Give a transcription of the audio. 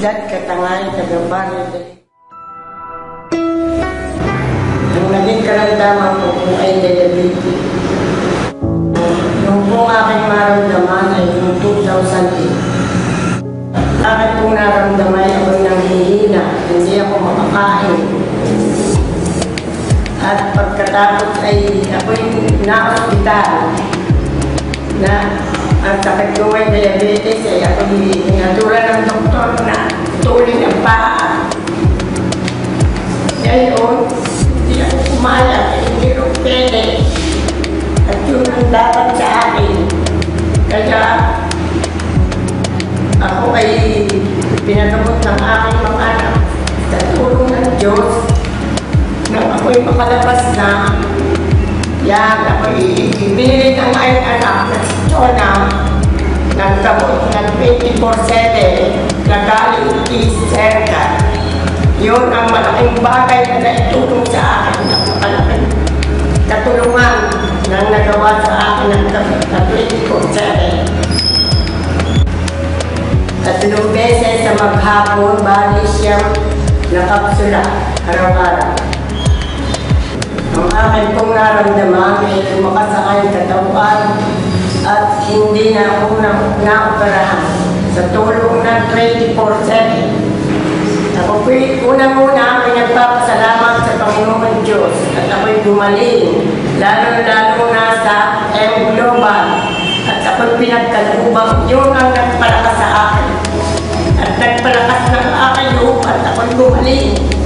Islat katangay kagabari dali. Ang naging karamdaman ko kung ay diabetes. Nung pong aking maramdaman ay noong 2008. Akin pong naramdaman ay ako nang hihina, hindi ako makakain. At pagkatapos ay ako'y na-hospital na ang sakit ko ay diabetes ay ako hinatula ng doktor paa. Ngayon, hindi ako kumaya, hindi ko pwede. At yun ang dapat sa akin. Kaya ako ay pinanamot ng aking mga anak sa tulong ng Diyos nang ako'y makalabas na yan, ako'y ibinili ng aking anak na si Chona ng gamot ng 24-7 na galing East Yun ang malaking bagay na naitulong sa akin at malaking katulungan na nagawa sa akin ng na 24-7. Tatlong beses sa maghapon, bali siyang nakapsula araw-araw. Ang akin pong naramdaman ay lumakas sa aking katawan at hindi na ako na naoperahan sa tulong ng 24-7. Ako po'y unang-una ay nagpapasalamat sa Panginoon Diyos at ako'y gumaling, lalo-lalo na sa M Global at ako'y pinagkalubang yun ang nagpalakas sa akin at nagpalakas ng aking loob at ako'y gumaling.